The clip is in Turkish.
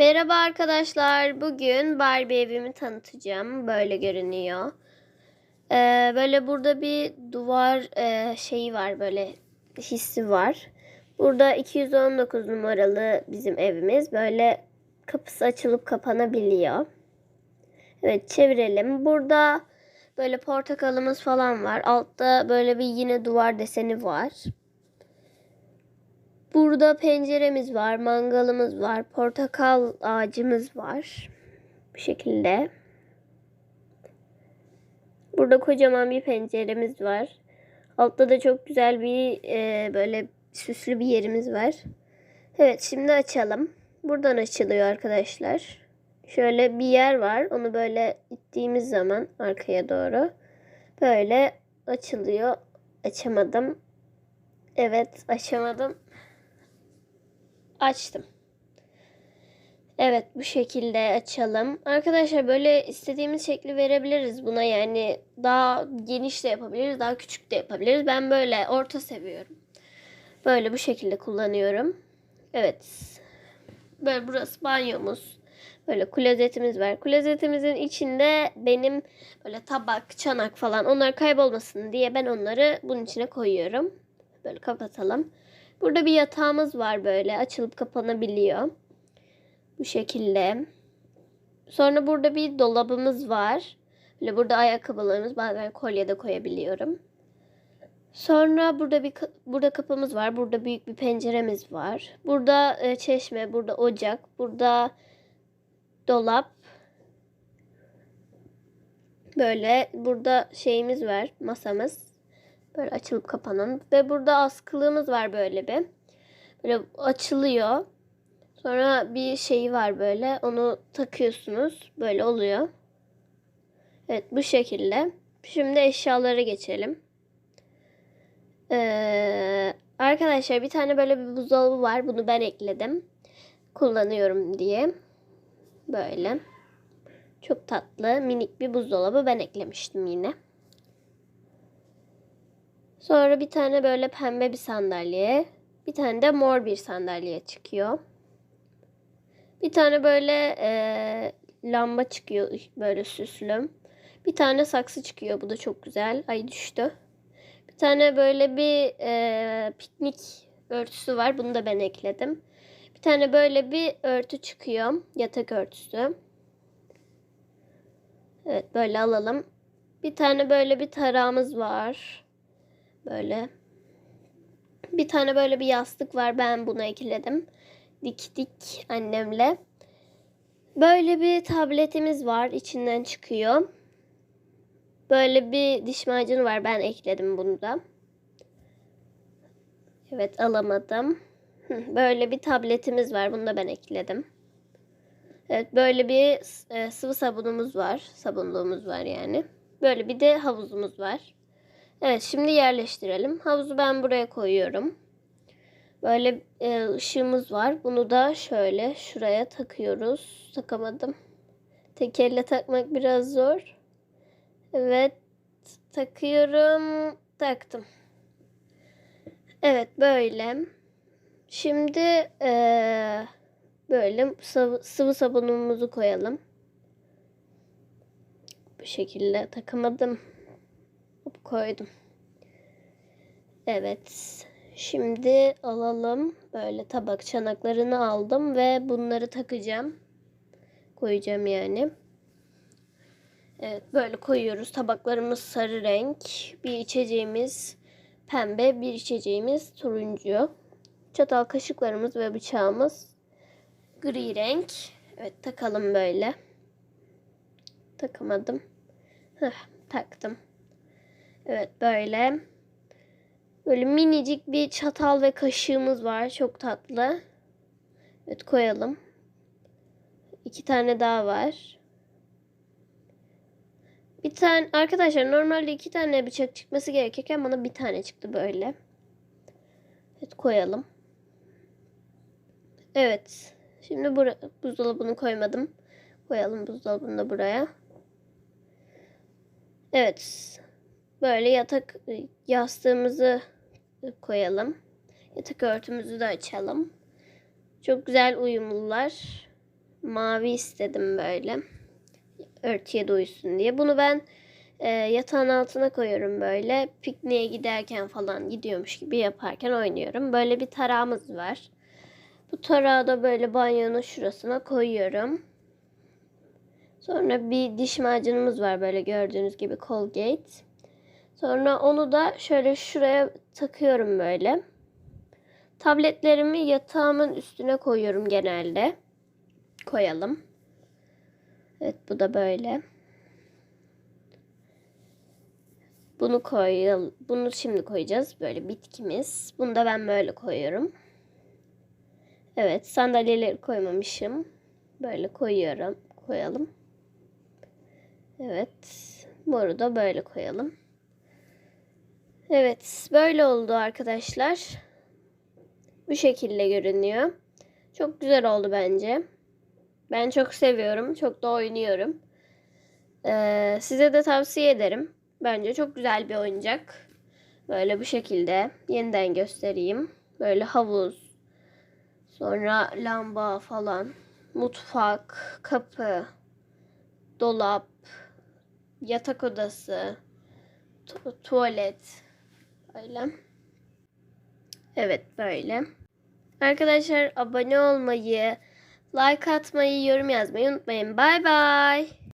Merhaba arkadaşlar. Bugün Barbie evimi tanıtacağım. Böyle görünüyor. Ee, böyle burada bir duvar e, şeyi var. Böyle hissi var. Burada 219 numaralı bizim evimiz. Böyle kapısı açılıp kapanabiliyor. Evet çevirelim. Burada böyle portakalımız falan var. Altta böyle bir yine duvar deseni var. Burada penceremiz var, mangalımız var, portakal ağacımız var. Bu şekilde. Burada kocaman bir penceremiz var. Altta da çok güzel bir e, böyle süslü bir yerimiz var. Evet şimdi açalım. Buradan açılıyor arkadaşlar. Şöyle bir yer var. Onu böyle ittiğimiz zaman arkaya doğru böyle açılıyor. Açamadım. Evet açamadım açtım. Evet bu şekilde açalım. Arkadaşlar böyle istediğimiz şekli verebiliriz buna yani daha geniş de yapabiliriz daha küçük de yapabiliriz. Ben böyle orta seviyorum. Böyle bu şekilde kullanıyorum. Evet. Böyle burası banyomuz. Böyle klozetimiz var. Klozetimizin içinde benim böyle tabak, çanak falan onlar kaybolmasın diye ben onları bunun içine koyuyorum. Böyle kapatalım. Burada bir yatağımız var böyle açılıp kapanabiliyor. Bu şekilde. Sonra burada bir dolabımız var. Böyle burada ayakkabılarımız bazen kolye de koyabiliyorum. Sonra burada bir burada kapımız var. Burada büyük bir penceremiz var. Burada e, çeşme, burada ocak, burada dolap. Böyle burada şeyimiz var, masamız. Böyle açılıp kapanan. Ve burada askılığımız var böyle bir. Böyle açılıyor. Sonra bir şeyi var böyle. Onu takıyorsunuz. Böyle oluyor. Evet bu şekilde. Şimdi eşyalara geçelim. Ee, arkadaşlar bir tane böyle bir buzdolabı var. Bunu ben ekledim. Kullanıyorum diye. Böyle. Çok tatlı minik bir buzdolabı ben eklemiştim yine. Sonra bir tane böyle pembe bir sandalye. Bir tane de mor bir sandalye çıkıyor. Bir tane böyle e, lamba çıkıyor böyle süslü. Bir tane saksı çıkıyor. Bu da çok güzel. Ay düştü. Bir tane böyle bir e, piknik örtüsü var. Bunu da ben ekledim. Bir tane böyle bir örtü çıkıyor. Yatak örtüsü. Evet böyle alalım. Bir tane böyle bir tarağımız var. Böyle. Bir tane böyle bir yastık var. Ben bunu ekledim. Diktik annemle. Böyle bir tabletimiz var. içinden çıkıyor. Böyle bir diş macunu var. Ben ekledim bunu da. Evet alamadım. Böyle bir tabletimiz var. Bunu da ben ekledim. Evet böyle bir e, sıvı sabunumuz var. Sabunluğumuz var yani. Böyle bir de havuzumuz var. Evet şimdi yerleştirelim. Havuzu ben buraya koyuyorum. Böyle e, ışığımız var. Bunu da şöyle şuraya takıyoruz. Takamadım. Tek elle takmak biraz zor. Evet takıyorum. Taktım. Evet böyle. Şimdi e, böyle sıvı, sıvı sabunumuzu koyalım. Bu şekilde takamadım koydum. Evet. Şimdi alalım. Böyle tabak çanaklarını aldım ve bunları takacağım. Koyacağım yani. Evet böyle koyuyoruz. Tabaklarımız sarı renk. Bir içeceğimiz pembe. Bir içeceğimiz turuncu. Çatal kaşıklarımız ve bıçağımız gri renk. Evet takalım böyle. Takamadım. Heh, taktım. Evet böyle. Böyle minicik bir çatal ve kaşığımız var. Çok tatlı. Evet koyalım. İki tane daha var. Bir tane arkadaşlar normalde iki tane bıçak çıkması gerekirken bana bir tane çıktı böyle. Evet koyalım. Evet. Şimdi bura, buzdolabını koymadım. Koyalım buzdolabını da buraya. Evet. Böyle yatak yastığımızı koyalım. Yatak örtümüzü de açalım. Çok güzel uyumlular. mavi istedim böyle. Örtüye de uysun diye. Bunu ben e, yatağın altına koyuyorum böyle. Pikniğe giderken falan gidiyormuş gibi yaparken oynuyorum. Böyle bir tarağımız var. Bu tarağı da böyle banyonun şurasına koyuyorum. Sonra bir diş macunumuz var böyle gördüğünüz gibi Colgate. Sonra onu da şöyle şuraya takıyorum böyle. Tabletlerimi yatağımın üstüne koyuyorum genelde. Koyalım. Evet bu da böyle. Bunu koyalım. Bunu şimdi koyacağız. Böyle bitkimiz. Bunu da ben böyle koyuyorum. Evet sandalyeleri koymamışım. Böyle koyuyorum. Koyalım. Evet. Moru da böyle koyalım. Evet. Böyle oldu arkadaşlar. Bu şekilde görünüyor. Çok güzel oldu bence. Ben çok seviyorum. Çok da oynuyorum. Ee, size de tavsiye ederim. Bence çok güzel bir oyuncak. Böyle bu şekilde. Yeniden göstereyim. Böyle havuz. Sonra lamba falan. Mutfak. Kapı. Dolap. Yatak odası. tu- tuvalet. Böyle. Evet böyle. Arkadaşlar abone olmayı, like atmayı, yorum yazmayı unutmayın. Bay bay.